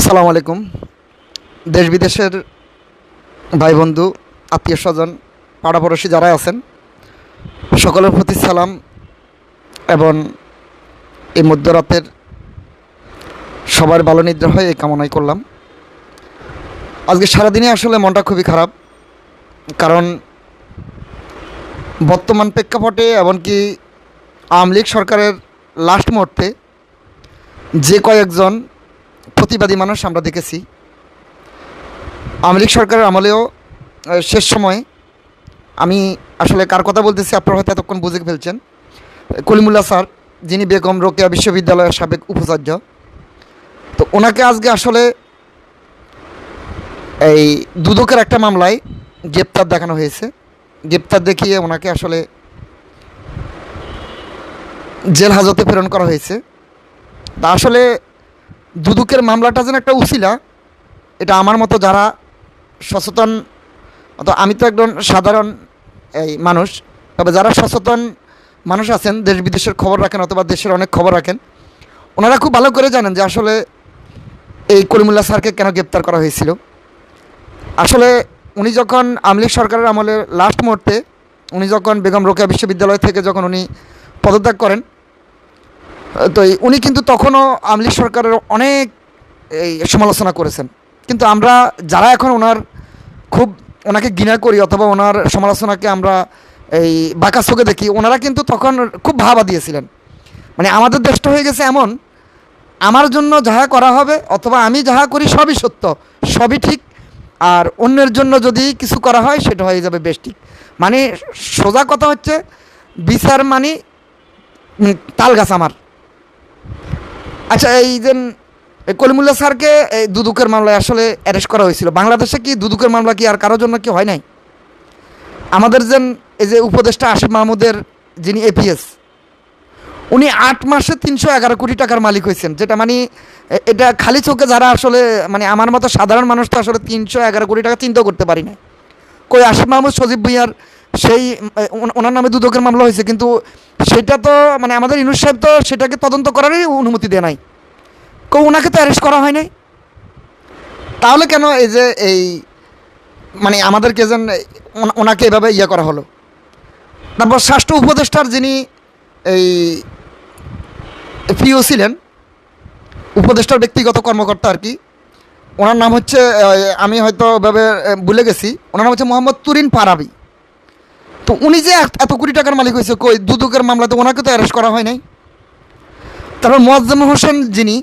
আসসালামু আলাইকুম। দেশ বিদেশের ভাই বন্ধু আত্মীয় স্বজন, পাড়াপড়শি যারা আছেন, সকলের প্রতি সালাম এবং এই মধ্যরাতের সবার ভালো নিদ্রা হয় এই কামনাই করলাম। আজকে সারাদিনে আসলে মনটা খুবই খারাপ, কারণ বর্তমান প্রেক্ষাপটে এমনকি আওয়ামী লীগ সরকারের লাস্ট মুহূর্তে যে কয়েকজন প্রতিবাদী মানুষ আমরা দেখেছি। আওয়ামী লীগ সরকারের আমলেও শেষ সময়ে আমি আসলে কার কথা বলতেছি আপনারা হয়তো এতক্ষণ বুঝে ফেলছেন। কলিমুল্লাহ স্যার, যিনি বেগম রোকেয়া বিশ্ববিদ্যালয়ের সাবেক উপাচার্য, তো ওনাকে আজকে আসলে এই দুদকের একটা মামলায় গ্রেপ্তার দেখানো হয়েছে। গ্রেপ্তার দেখিয়ে ওনাকে আসলে জেল হাজতে প্রেরণ করা হয়েছে। তা আসলে দুদকের মামলাটা যেন একটা উসিলা, এটা আমার মতো যারা সচেতন অত আমি তো একজন সাধারণ, এই মানুষ, তবে যারা সচেতন মানুষ আছেন, দেশ বিদেশের খবর রাখেন অথবা দেশের অনেক খবর রাখেন, ওনারা খুব ভালো করে জানেন যে আসলে এই কলিমুল্লাহ স্যারকে কেন গ্রেপ্তার করা হয়েছিল। আসলে উনি যখন আমলিক সরকারের আমলে লাস্ট মুহূর্তে, উনি যখন বেগম রোকেয়া বিশ্ববিদ্যালয় থেকে যখন উনি পদত্যাগ করেন তো উনি কিন্তু তখনও আমলিক সরকারের অনেক এই সমালোচনা করেছেন। কিন্তু আমরা যারা এখন ওনার খুব ওনাকে ঘৃণা করি অথবা ওনার সমালোচনাকে আমরা এই বাঁকা চোখে দেখি, ওনারা কিন্তু তখন খুব ভাবা দিয়েছিলেন। মানে আমাদের দেশটা হয়ে গেছে এমন, আমার জন্য যাহা করা হবে অথবা আমি যাহা করি সবই সত্য, সবই ঠিক, আর অন্যের জন্য যদি কিছু করা হয় সেটা হয়ে যাবে বেশ ঠিক। মানে সোজা কথা হচ্ছে, বিচার মানে তাল গাছ আমার। আচ্ছা এই যে, এই কলিমুল্লাহ স্যারকে, এই দুদুকের মামলায় আসলে অ্যারেস্ট করা হয়েছিল। বাংলাদেশে কি দুদুকের মামলা কি আর কারোর জন্য কি হয় নাই? আমাদের যেন, এই যে উপদেষ্টা আসিফ মাহমুদের যিনি এপিএস উনি আট মাসে তিনশো এগারো কোটি টাকার মালিক হয়েছেন, যেটা মানে এটা খালি চোখে যারা আসলে মানে আমার মতো সাধারণ মানুষ তো আসলে তিনশো এগারো কোটি টাকা চিন্তা করতে পারি না কই আসিফ মাহমুদ, সজীব ভুইয়ার সেই ওনার নামে দুদকের মামলা হয়েছে কিন্তু সেটা তো মানে আমাদের ইনুস সাহেব তো সেটাকে তদন্ত করারই অনুমতি দেয় নাই। কো ওনাকে তো অ্যারেস্ট করা হয় নাই। তাহলে কেন এই যে এই মানে আমাদেরকে যেন ওনাকে এভাবে ইয়ে করা হলো? তারপর স্বাস্থ্য উপদেষ্টার যিনি এই প্রিয় ছিলেন উপদেষ্টার ব্যক্তিগত কর্মকর্তা আর কি ওনার নাম হচ্ছে আমি হয়তো আহ, ভুলে গেছি ওনার নাম হচ্ছে মোহাম্মদ তুরিন পারাবি। তো উনি যে এত- কোটি টাকার মালিক হয়েছে, কই? দুদকের মামলাতে ওনাকে তো অ্যারেস্ট করা হয় নাই। তারপর মোয়াজ্জম হোসেন যিনি